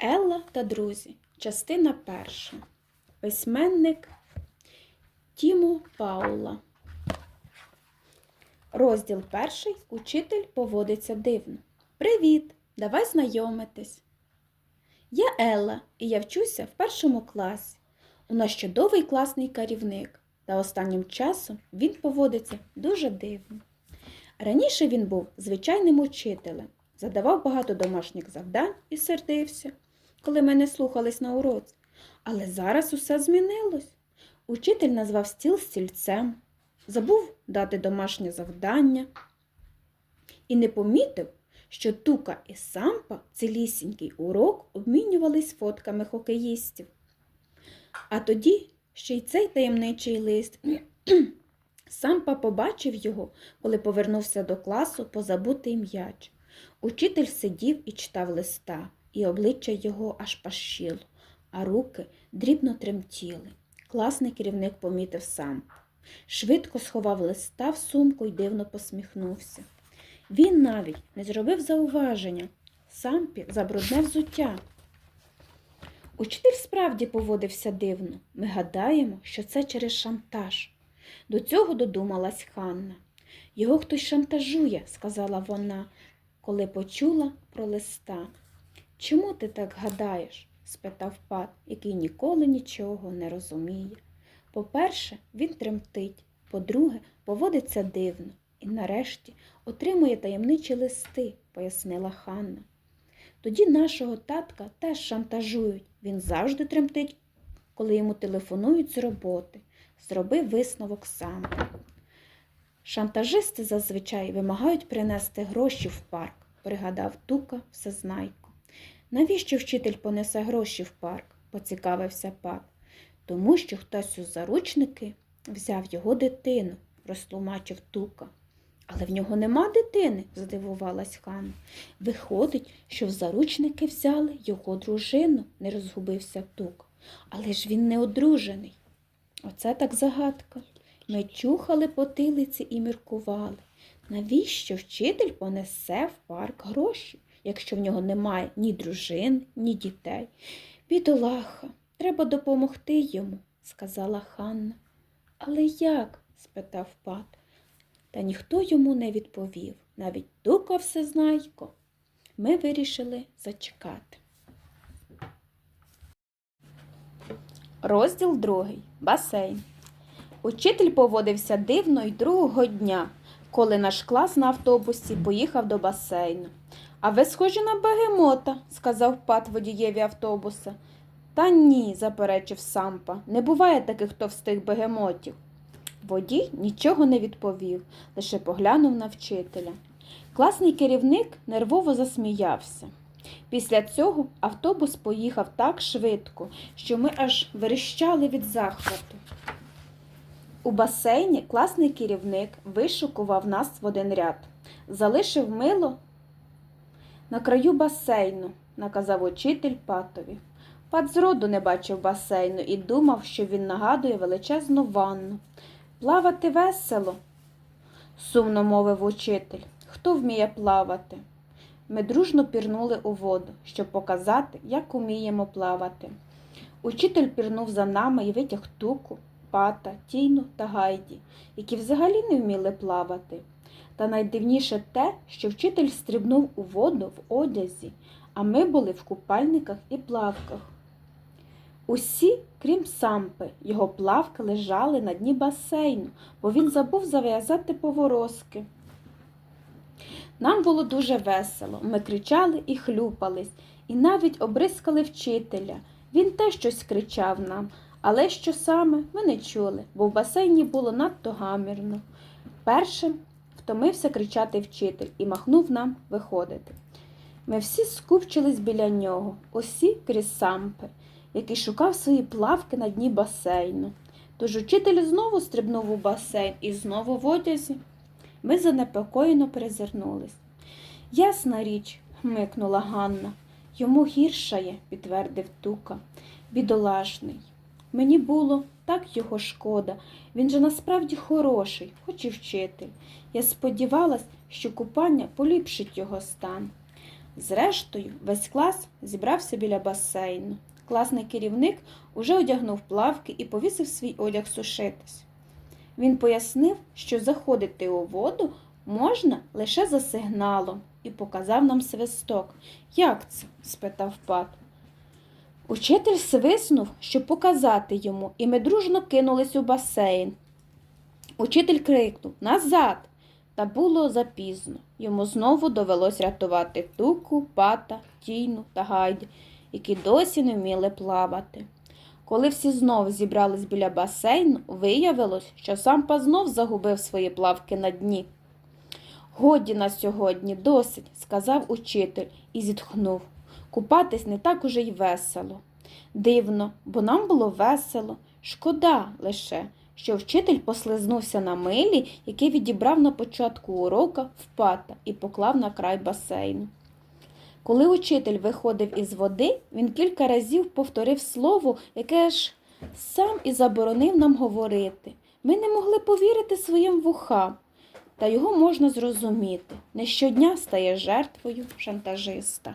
Елла та друзі. Частина перша. Письменник Тімо Паула. Розділ перший. Учитель поводиться дивно. Привіт! Давай знайомитись. Я Елла, і я вчуся в першому класі. У нас чудовий класний керівник, та останнім часом він поводиться дуже дивно. Раніше він був звичайним учителем, задавав багато домашніх завдань і сердився, коли ми не слухались на уроці. Але зараз усе змінилось. Учитель назвав стіл стільцем, забув дати домашнє завдання і не помітив, що Тука і Сампа цілісінький урок обмінювались фотками хокеїстів. А тоді ще й цей таємничий лист. Сампа побачив його, коли повернувся до класу позабутий м'яч. Учитель сидів і читав листа, і обличчя його аж пащило, а руки дрібно тремтіли. Класний керівник помітив Сампу. Швидко сховав листа в сумку і дивно посміхнувся. Він навіть не зробив зауваження. Сампі за брудне взуття. Учитель справді поводився дивно. Ми гадаємо, що це через шантаж. До цього додумалась Ханна. Його хтось шантажує, сказала вона, коли почула про листа. Чому ти так гадаєш? спитав пат, який ніколи нічого не розуміє. По-перше, він тремтить, по-друге, поводиться дивно і нарешті отримує таємничі листи, пояснила Ханна. Тоді нашого татка теж шантажують. Він завжди тремтить, коли йому телефонують з роботи. Зробив висновок сам. Шантажисти зазвичай вимагають принести гроші в парк, пригадав Тука всезнайко. Навіщо вчитель понесе гроші в парк? поцікавився пап. Тому що хтось у заручники взяв його дитину, розтлумачив Тука. Але в нього нема дитини, здивувалась Ханна. Виходить, що в заручники взяли його дружину, не розгубився Тук. Але ж він не одружений. Оце так загадка. Ми чухали потилиці і міркували. Навіщо вчитель понесе в парк гроші, якщо в нього немає ні дружин, ні дітей? Бідолаха, треба допомогти йому, сказала Ханна. Але як? спитав пат. Та ніхто йому не відповів, навіть Дука всезнайко. Ми вирішили зачекати. Розділ другий. Басейн. Учитель поводився дивно й другого дня, коли наш клас на автобусі поїхав до басейну. А ви схожі на бегемота, сказав пат водієві автобуса. Та ні, заперечив Сампа, не буває таких товстих бегемотів. Водій нічого не відповів, лише поглянув на вчителя. Класний керівник нервово засміявся. Після цього автобус поїхав так швидко, що ми аж верещали від захвату. У басейні класний керівник вишукував нас в один ряд, залишив мило на краю басейну, наказав учитель патові. Пат зроду не бачив басейну і думав, що він нагадує величезну ванну. Плавати весело, сумно мовив учитель. Хто вміє плавати? Ми дружно пірнули у воду, щоб показати, як уміємо плавати. Учитель пірнув за нами і витяг туку, пата, тійну та гайді, які взагалі не вміли плавати. Та найдивніше те, що вчитель стрибнув у воду в одязі, а ми були в купальниках і плавках. Усі, крім сампи, його плавки лежали на дні басейну, бо він забув зав'язати поворозки. Нам було дуже весело. Ми кричали і хлюпались, і навіть обрискали вчителя. Він теж щось кричав нам, але що саме ми не чули, бо в басейні було надто гамірно. Першим втомився кричати вчитель і махнув нам виходити. Ми всі скупчились біля нього, усі крізь сампи, який шукав свої плавки на дні басейну. Тож учитель знову стрибнув у басейн і знову в одязі. Ми занепокоєно перезирнулись. Ясна річ, хмикнула Ганна. Йому гіршає, підтвердив Тука. Бідолашний. Мені було так його шкода. Він же насправді хороший, хоч і вчитель. Я сподівалась, що купання поліпшить його стан. Зрештою, весь клас зібрався біля басейну. Класний керівник уже одягнув плавки і повісив свій одяг сушитись. Він пояснив, що заходити у воду можна лише за сигналом, і показав нам свисток. Як це? спитав пат. Учитель свиснув, щоб показати йому, і ми дружно кинулись у басейн. Учитель крикнув Назад! Та було запізно. Йому знову довелось рятувати туку, пата, тійну та гайді, які досі не вміли плавати. Коли всі знов зібрались біля басейну, виявилось, що сам па знов загубив свої плавки на дні. Годі на сьогодні, досить, сказав учитель і зітхнув. Купатись не так уже й весело. Дивно, бо нам було весело. Шкода лише, що вчитель послизнувся на милі, який відібрав на початку урока впата і поклав на край басейну. Коли учитель виходив із води, він кілька разів повторив слово, яке ж сам і заборонив нам говорити. Ми не могли повірити своїм вухам, та його можна зрозуміти. Не щодня стає жертвою шантажиста.